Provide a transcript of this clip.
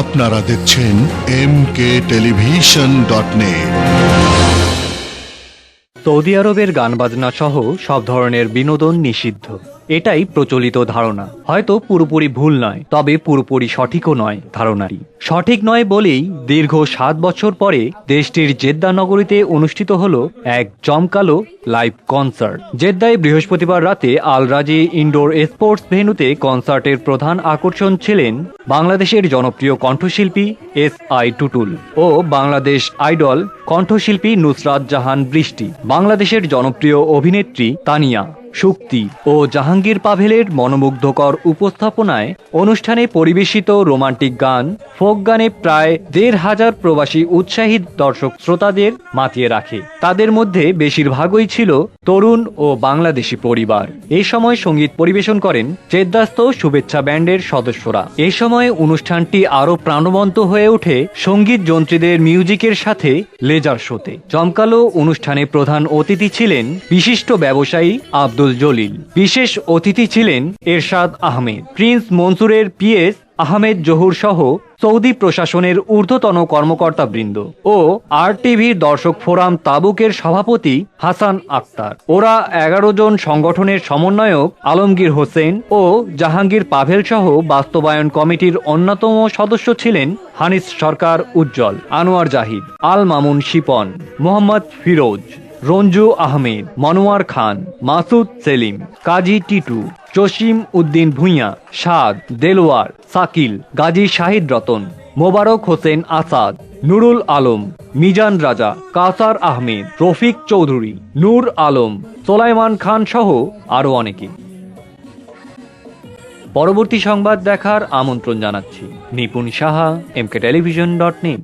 আপনারা দেখছেন M K television dot net Saudi আরবের গান বাজনা সহ সব ধরনের বিনোদন নিষিদ্ধ। এটাই প্রচলিত ধারণা। হয়তো পুরোপুরি ভুল নয়, তবে পুরোপুরি সঠিকও নয় ধারণাটি। সঠিক নয় বলেই দীর্ঘ সাত বছর পরে দেশটির জেদ্দা নগরীতে অনুষ্ঠিত হল এক জমকালো লাইভ কনসার্ট। জেদ্দায় বৃহস্পতিবার রাতে আল রাজি ইনডোর স্পোর্টস ভেন্যুতে কনসার্টের প্রধান আকর্ষণ ছিলেন বাংলাদেশের জনপ্রিয় কণ্ঠশিল্পী এস আই টুটুল ও বাংলাদেশ আইডল কণ্ঠশিল্পী নুসরাত জাহান বৃষ্টি, বাংলাদেশের জনপ্রিয় অভিনেত্রী তানিয়া। শক্তি ও জাহাঙ্গীর পাভেলের মনোমুগ্ধকর উপস্থাপনায় অনুষ্ঠানে পরিবেশিত রোমান্টিক গান, ফোক গানে প্রায় দেড় হাজার প্রবাসী উৎসাহী দর্শক শ্রোতাদের মাতিয়ে রাখে। তাদের মধ্যে বেশিরভাগই ছিল তরুণ ও বাংলাদেশি পরিবার। এই সময় সংগীত পরিবেশন করেন চেদ্দাস্ত শুভেচ্ছা ব্যান্ডের সদস্যরা। এ সময় অনুষ্ঠানটি আরও প্রাণবন্ত হয়ে ওঠে সংগীত যন্ত্রীদের মিউজিকের সাথে লেজার শোতে। জমকালো অনুষ্ঠানে প্রধান অতিথি ছিলেন বিশিষ্ট ব্যবসায়ী আব্দুল জলিল। বিশেষ অতিথি ছিলেন এরশাদ আহমেদ। প্রিন্স মনসুরের পিএস আহমেদ জহুর সহ সৌদি প্রশাসনের ঊর্ধ্বতন কর্মকর্তাবৃন্দ ও আর টিভির দর্শক ফোরাম তাবুকের সভাপতি হাসান আক্তার। ওরা এগারো জন সংগঠনের সমন্বয়ক আলমগীর হোসেন ও জাহাঙ্গীর পাভেল সহ বাস্তবায়ন কমিটির অন্যতম সদস্য ছিলেন হানিস সরকার উজ্জ্বল, আনোয়ার জাহিদ, আল মামুন শিপন, মোহাম্মদ ফিরোজ। রঞ্জু আহমেদ, মনোয়ার খান, মাসুদ সেলিম, কাজী টিটু, জসিম উদ্দিন ভূঁইয়া, সাদ দেলোয়ার সাকিল, গাজী শাহিদ রতন, মোবারক হোসেন আসাদ, নুরুল আলম, মিজান রাজা, কাসার আহমেদ, রফিক চৌধুরী, নূর আলম, সোলাইমান খান সহ আরও অনেকে। পরবর্তী সংবাদ দেখার আমন্ত্রণ জানাচ্ছি। Nipun Saha, M K television dot net